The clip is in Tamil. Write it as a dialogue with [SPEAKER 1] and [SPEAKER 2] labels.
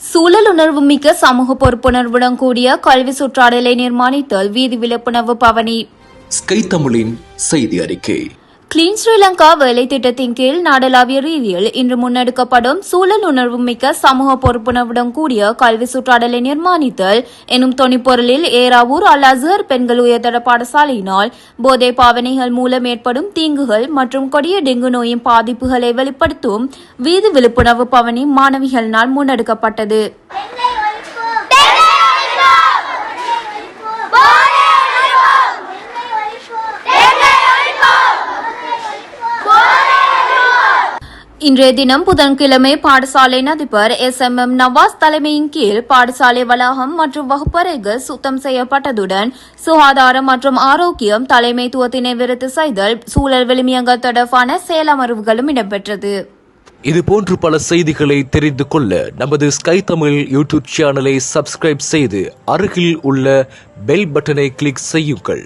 [SPEAKER 1] சூழல் உணர்வு மிக்க சமூக பொறுப்புணர்வுடன் கூடிய கல்வி சுற்றாடலை நிர்மாணித்தல் வீதி விழிப்புணர்வு பவனி.
[SPEAKER 2] ஸ்கை தமிழின் செய்தி அறிக்கை.
[SPEAKER 1] கிளீன் ஸ்ரீலங்கா வேலை திட்டத்தின் கீழ் நாடளாவிய ரீதியில் இன்று முன்னெடுக்கப்படும் சூழல் உணர்வு மிக்க சமூக பொறுப்புணர்வுடன் கூடிய கல்வி சுற்றாடலை நிர்மாணித்தல் எனும் தொனிப்பொருளில் ஏராவூர் அல் அசர் பெண்கள் உயர்தர பாடசாலையினால் போதை பாவனைகள் மூலம் ஏற்படும் தீங்குகள் மற்றும் கொடிய டெங்கு நோயின் பாதிப்புகளை வெளிப்படுத்தும் வீதி விழிப்புணர்வு பவனி மாணவிகளினால் முன்னெடுக்கப்பட்டது
[SPEAKER 3] டெங்கை ஒழிப்போம் டெங்கை ஒழிப்போம் போதை ஒழிப்போம் டெங்கை ஒழிப்போம் டெங்கை ஒழிப்போம் போதை ஒழிப்போம்
[SPEAKER 1] இன்றைய தினம் புதன்கிழமை பாடசாலை அதிபர் எஸ் எம் எம் நவாஸ் தலைமையின் கீழ் பாடசாலை வளாகம் மற்றும் வகுப்பறைகள் சுத்தம் செய்யப்பட்டதுடன் சுகாதாரம் மற்றும் ஆரோக்கியம் தலைமைத்துவத்தினை விருத்து செய்தல் சூழல் விளிமியங்கள் தொடர்பான செயலமர்வுகளும் இடம்பெற்றது.
[SPEAKER 2] இதுபோன்று பல செய்திகளை தெரிந்து கொள்ள நமது ஸ்கை தமிழ் யூடியூப் சேனலை சப்ஸ்கிரைப் செய்து அருகில் உள்ள பெல் பட்டனை கிளிக் செய்யுங்கள்.